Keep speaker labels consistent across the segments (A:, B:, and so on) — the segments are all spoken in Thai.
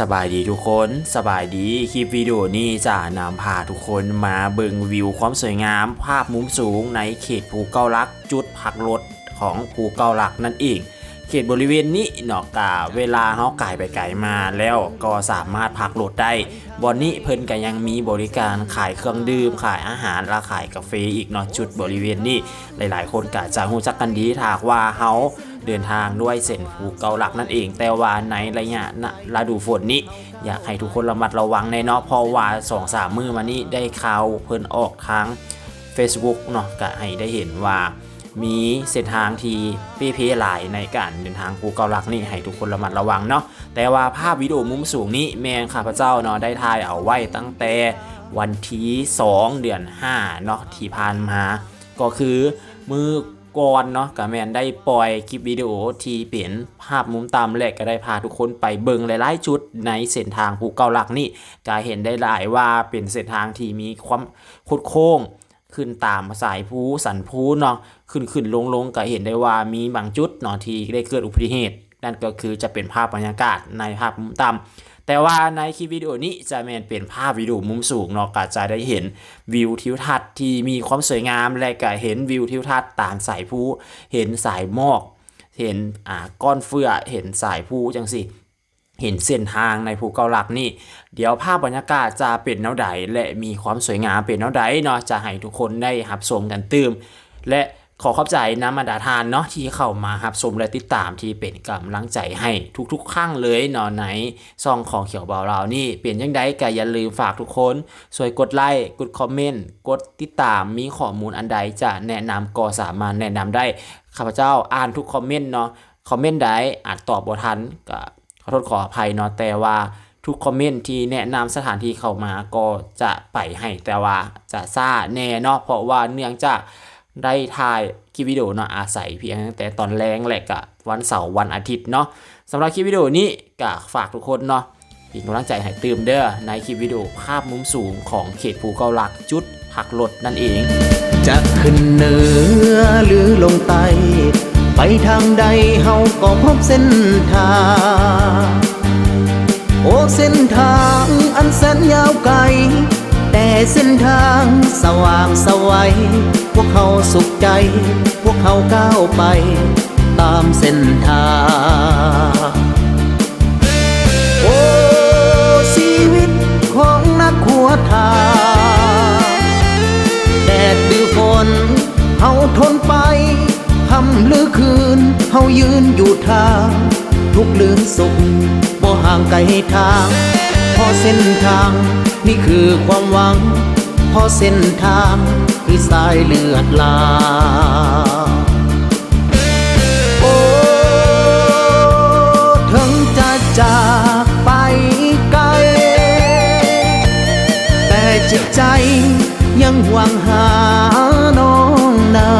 A: สบายดีทุกคนสบายดีคลิปวิดีโอนี้จะนำพาทุกคนมาเบิ่งวิวความสวยงาม ภาพมุมสูงในเขตภูเก้าลัก จุดพักรถของภูเก้าลักนั่นเองเขตบริเวณนี้เนอกกาเวลาเฮาไก่ไปไก่มาแล้วก็สามารถพักรถได้บอนนี้เพิ่นก็ยังมีบริการขายเครื่องดื่มขายอาหารและขายกาแฟอีกเนาะจุดบริเวณนี้หลาย ๆ คนก็จะรู้จักกันดีถากว่าเฮา เดินทางด้วยเส้นภูเกาหลักนั่นเอง แต่ว่าในระยะฤดูฝนนี้อยากให้ทุกคนระมัดระวังในเนาะเพราะว่า2อสามมือมานี้ได้ข่าวเพิ่นออกทาง Facebook เนาะก็ให้ได้เห็นว่ามีเส้นทางที่เปเพหลายในการเดินทางภูเกาหลักนี่ให้ทุกคนระมัดระวังเนาะแต่ว่าภาพวิดีโอมุมสูงนี้แมงข้าพเจ้าเนาะได้ถ่ายเอาไว้ตั้งแต่วันที่ 2 เดือน5เนาะที่ผ่านมา ก็คือมือ ก่อนเนาะกับแมนได้ปล่อยคลิปวิดีโอที่เปลี่ยนภาพมุมต่ำและก็ได้พาทุกคนไปเบิ่งหลายๆจุดในเส้นทางภูเกาหลักนี่ก็เห็นได้หลายว่าเป็นเส้นทางที่มีความคดโค้งขึ้นตามสายภูสันภูเนาะขึ้นขึ้นลงลงก็เห็นได้ว่ามีบางจุดเนาะที่ได้เกิดอุบัติเหตุ นั่นก็คือจะเป็นภาพบรรยากาศในภาพมุมต่ำแต่ว่าในคลิปวิดีโอนี้จะแมนเป็นภาพวิดีโอมุมสูงเนาะก็จะได้เห็นวิวทิวทัศน์ ที่มีความสวยงามและก็เห็นวิวทิวทัศน์ตามสายผู้เห็นสายหมอก เห็นอ่าก้อนเฟื่อเห็นสายผู้จังสิเห็นเส้นทางในภูเกาหลักนี่ เดี๋ยวภาพบรรยากาศจะเป็นแนวใดและมีความสวยงามเป็นแนวใดเนาะจะให้ทุกคนได้หับสมกันตื่มและ ขอขอบใจน้ำมันดาทานเนาะที่เข้ามารับชมและติดตามที่เป็นกำลังใจให้ทุกๆครั้งเลยเนาะในซองของเขียวเบาเรานี่เป็นยังไงก็อย่าลืมฝากทุกคนช่วยกดไลค์กดคอมเมนต์กดติดตามมีข้อมูลอันใดจะแนะนำก็สามารถแนะนำได้ข้าพเจ้าอ่านทุกคอมเมนต์เนาะคอมเมนต์ใดอาจตอบบ่ทันก็ขอโทษขออภัยเนาะแต่ว่าทุกคอมเมนต์ที่แนะนำสถานที่เข้ามาก็จะไปให้แต่ว่าจะซ่าแน่เนาะเพราะว่าเนื่องจาก ได้ถ่ายคลิปวิดีโอเนาะอาศัยเพียงแต่ตอนแรงแหละกะวันเสาร์วันอาทิตย์เนาะสำหรับคลิปวิดีโอนี้ก็ฝากทุกคนเนาะเป็นกำลังใจให้เติมเด้อในคลิปวิดีโอภาพมุมสูงของเขตภูเกาหลักจุดหักรถนั่นเอง
B: จะขึ้นเหนือหรือลงใต้ไปทางใดเฮาก็พบเส้นทาง โอ้เส้นทางอันแสนยาวไกล แต่เส้นทางสว่างสวัยพวกเขาสุขใจ พวกเขาก้าวไป ตามเส้นทางโอ้ชีวิตของนักขัวทางแดดหรือฝนเฮาทนไปคำหรือคืนเฮายืนอยู่ทาง ทุกลืนสุขบ่ห่างไกลทาง พอเส้นทาง นี่คือความหวัง เพอเส้นทางคือสายเลือดลา โอ้ถึงจะจากไปไกล แต่จิตใจยังหวังหาน้องนา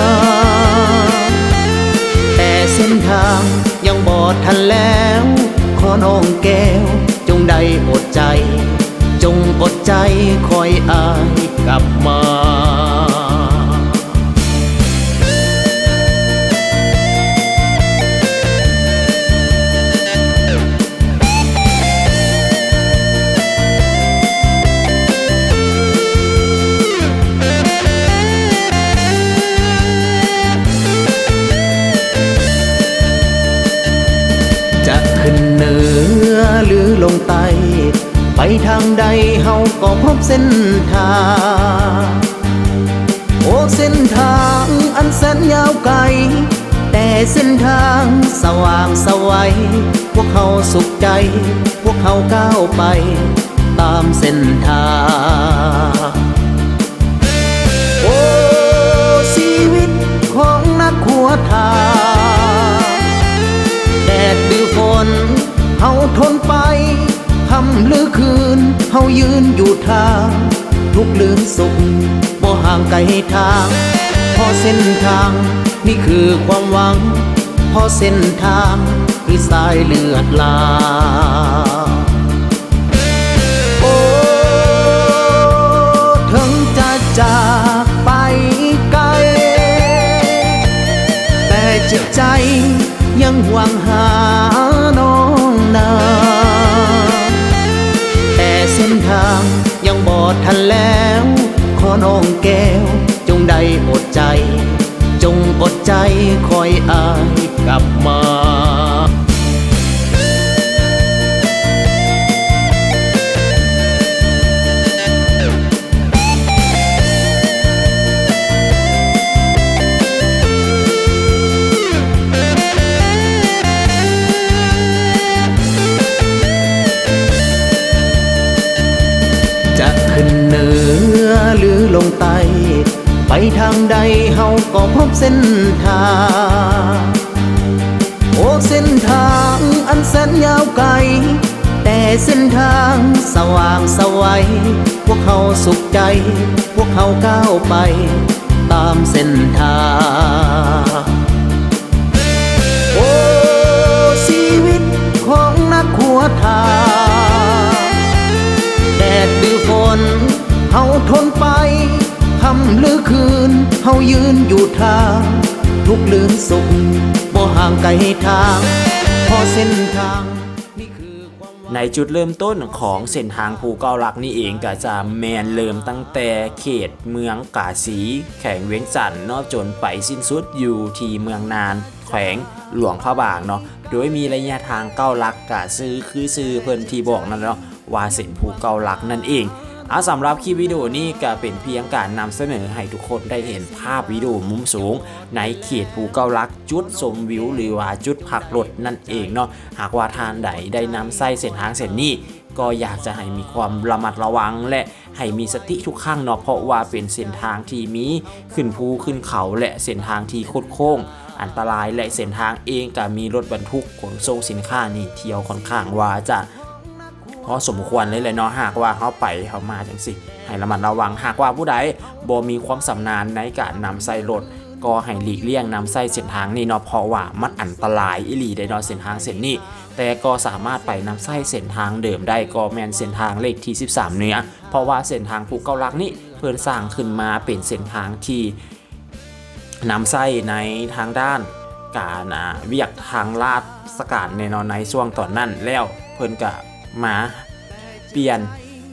B: แต่เส้นทางยังบอดทันแล้ว ขอน้องแก้วจงได้อดใจ จงอดใจคอยอายกลับมาจะขึ้นเหนือหรือลงใต้ ไปทางใดเฮาก็พบเส้นทาง โอ้เส้นทางอันแสนยาวไกล แต่เส้นทางสว่างสวัยพวกเขาสุขใจ พวกเขาก้าวไป ตามเส้นทางโอ้ชีวิตของนักขัวทางแดดหรือฝนเฮาทนไป เฮายืนอยู่ทาง ทุกลืนสุขบ่ห่างไกลทางพอเส้นทาง นี่คือความหวัง พอเส้นทางคือสายเลือดลา โอ้ถึงจะจากไปไกล แต่จิตใจยังหวังหา ดทันแล้ว ขอน้องแก้ว จงได้อดใจ จงอดใจคอยอายกลับมา ลงใต้ไปทางใดเฮาก็พบเส้นทางโอ้เส้นทางอันแสนยาวไกล แต่เส้นทางสว่างสวัยพวกเขาสุขใจ พวกเขาก้าวไป ตามเส้นทางโอ้ชีวิตของนักขัวทางแดดหรือฝนเฮาทนำหรือคืนเฮายืนอยู่ทาง ทุกข์หรือสุขบ่ห่างไกลทาง พอเส้นทางนี่คือความ
A: ในจุดเริ่มต้นของเส้นทางภูเก้าลักนี่เองก็จะแมนเริ่มตั้งแต่เขตเมืองกาสี แขวงเวียงจันทน์เนาะจนไปสิ้นสุดอยู่ที่เมืองนาน แขวงหลวงพระบางเนาะโดยมีระยะทางเก้าลักกะซื้อคือซื้อเพิ่นที่บอกนั่นเนาะว่าเส้นภูเก้าลักนั่นเอง อาสำหรับคลิปวิดีโอนี้ก็เป็นเพียงการนำเสนอให้ทุกคนได้เห็นภาพวิดีโอมุมสูง ในเขตภูเก้าลักจุดชมวิวหรือว่าจุดพักรถนั่นเองเนาะหากว่าทานใดได้นำไส้เส้นทางเส้นนี้ก็อยากจะให้มีความระมัดระวังและให้มีสติทุกครั้งเนาะเพราะว่าเป็นเส้นทางที่มีขึ้นภูขึ้นเขาและเส้นทางที่โคดโค้ง อันตรายและเส้นทางเองก็มีรถบรรทุกขนส่งสินค้านี่เที่ยวค่อนข้างว่าจะ พอสมควรเลยแหละเนาะหากว่าเขาไปเขามาจังสิให้ระมัดระวังหากว่าผู้ใดบ่มีความสำนาญในการนำใส่รถก็ให้หลีกเลี่ยงนำใส่เส้นทางนี่เนาะเพราะว่ามันอันตรายอีหลีได้เนาะเส้นทางเส้นนี้ แต่ก็สามารถไปนำไส้เส้นทางเดิมได้ก็แมนเส้นทางเลขที่ 13 เนื้อเพราะว่าเส้นทางภูเก้าลักนี่เพิ่นสร้างขึ้นมาเป็นเส้นทางที่นำไส้ในทางด้านการอ่าเวียกทางลาดสการในเนอนในช่วงตอนนั้นแล้วเพิ่นก็ มาเปลี่ยน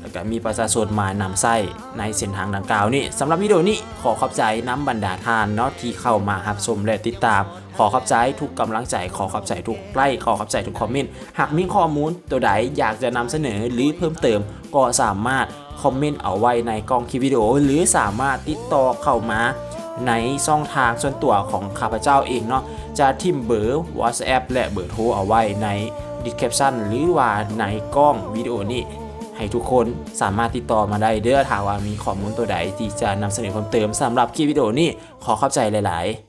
A: แล้วก็มีประชาชนมานำไส้ในเส้นทางดังกล่าวนี่สำหรับวิดีโอนี้ขอขอบใจน้ำบรรดาทานเนาะที่เข้ามารับชมและติดตาม ขอขอบใจทุกกำลังใจ ขอขอบใจทุกไลค์ขอขอบใจทุกคอมเมนต์หากมีข้อมูลตัวใดอยากจะนำเสนอหรือเพิ่มเติมก็สามารถคอมเมนต์เอาไว้ในกล้องคลิปวิดีโอหรือสามารถติดต่อเข้ามา ในช่องทางส่วนตัวของข้าพเจ้าเองเนาะจะทิมเบอร์ WhatsApp และเบอร์โทรเอาไว้ในดีแคปชั่นหรือว่าในกล้องวิดีโอนี้ให้ทุกคนสามารถติดต่อมาได้เด้อถ้าว่ามีข้อมูลตัวใดที่จะนำเสนอเพิ่มเติมสำหรับคลิปวิดีโอนี้ขอเข้าใจหลาย ๆ